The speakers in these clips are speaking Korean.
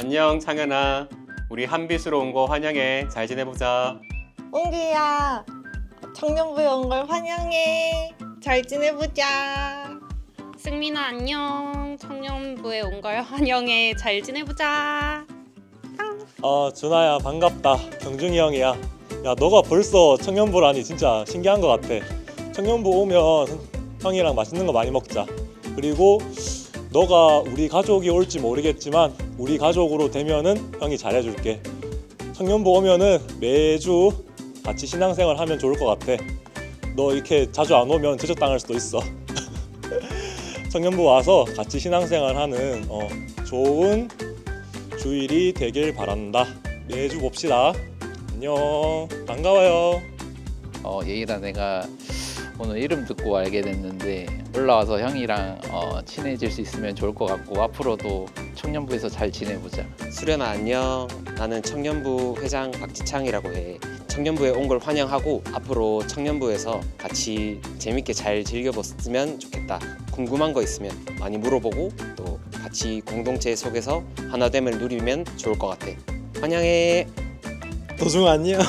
안녕 창현아. 우리 한빛으로 온 거 환영해. 잘 지내보자. 옹기야 청년부에 온 걸 환영해 잘 지내보자 승민아 안녕. 청년부에 온 걸 환영해. 잘 지내보자. 아 준아야 반갑다 경중이 형이야 야 너가 벌써 청년부라니 진짜 신기한 것 같아 청년부 오면 형이랑 맛있는 거 많이 먹자 그리고 너가 우리 가족이 올지 모르겠지만 우리 가족으로 되면은 형이 잘해줄게 청년부 오면은 매주 같이 신앙생활 하면 좋을 것 같아 너 이렇게 자주 안 오면 제적당할 수도 있어 청년부 와서 같이 신앙생활 하는 어, 좋은 주일이 되길 바란다. 매주 봅시다. 안녕. 반가워요. 어, 예일아 내가 오늘 이름 듣고 알게 됐는데 올라와서 형이랑 어, 친해질 수 있으면 좋을 것 같고 앞으로도 청년부에서 잘 지내보자. 수련아 안녕. 나는 청년부 회장 박지창이라고 해. 청년부에 온 걸 환영하고 앞으로 청년부에서 같이 재밌게 잘 즐겨봤으면 좋겠다. 궁금한 거 있으면 많이 물어보고 또 같이 공동체 속에서 하나됨을 누리면 좋을 것 같아. 환영해. 도중 안녕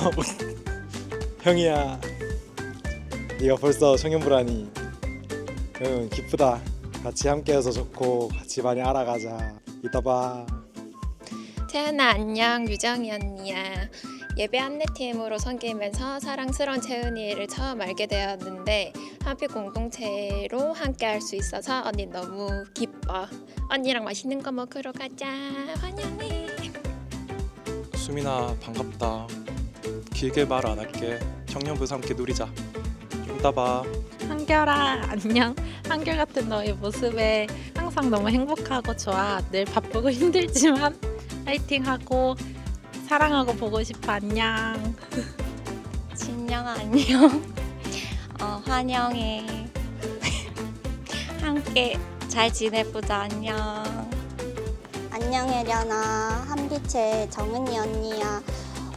형이야 네가 벌써 청년부라니 응 기쁘다. 같이 함께해서 좋고 같이 많이 알아가자. 이따 봐. 채은아 안녕. 유정이 언니야. 예배 안내팀으로 섬기면서 사랑스러운 채은이를 처음 알게 되었는데 한빛 공동체로 함께 할 수 있어서 언니 너무 기뻐. 언니랑 맛있는 거 먹으러 가자. 환영해. 수민아 반갑다. 길게 말 안 할게. 청년부에서 함께 누리자. 좀 이따 봐. 한결아 안녕. 한결 같은 너의 모습에 항상 너무 행복하고 좋아. 늘 바쁘고 힘들지만 파이팅하고 사랑하고 보고 싶어. 안녕. 진영아 안녕. 어, 환영해. 함께 잘 지내보자. 안녕. 안녕 혜련아. 한빛의 정은이 언니야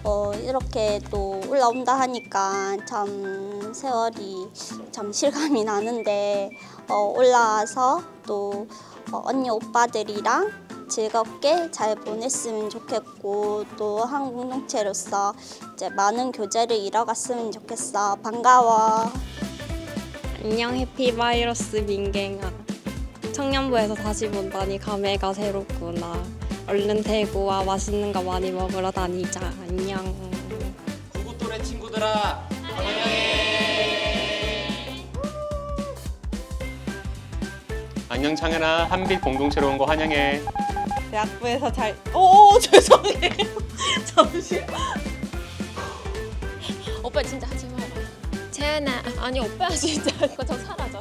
어, 이렇게 또 올라온다 하니까 참 세월이 참 실감이 나는데 어, 올라와서 또 어, 언니 오빠들이랑 즐겁게 잘 보냈으면 좋겠고 또 한 공동체로서 이제 많은 교제를 이뤄갔으면 좋겠어 반가워 안녕 해피바이러스 민갱아. 청년부에서 다시 본다니 감회가 새롭구나. 얼른 대구와 맛있는 거 많이 먹으러 다니자. 안녕. 구구 또래 친구들아. 안녕 창현아. 한빛 공동체로 온 거 환영해. 대학부에서 잘 오 죄송해요 잠시 오빠 진짜 하지 마라 채은아 아니 오빠 진짜 그거 좀 사라져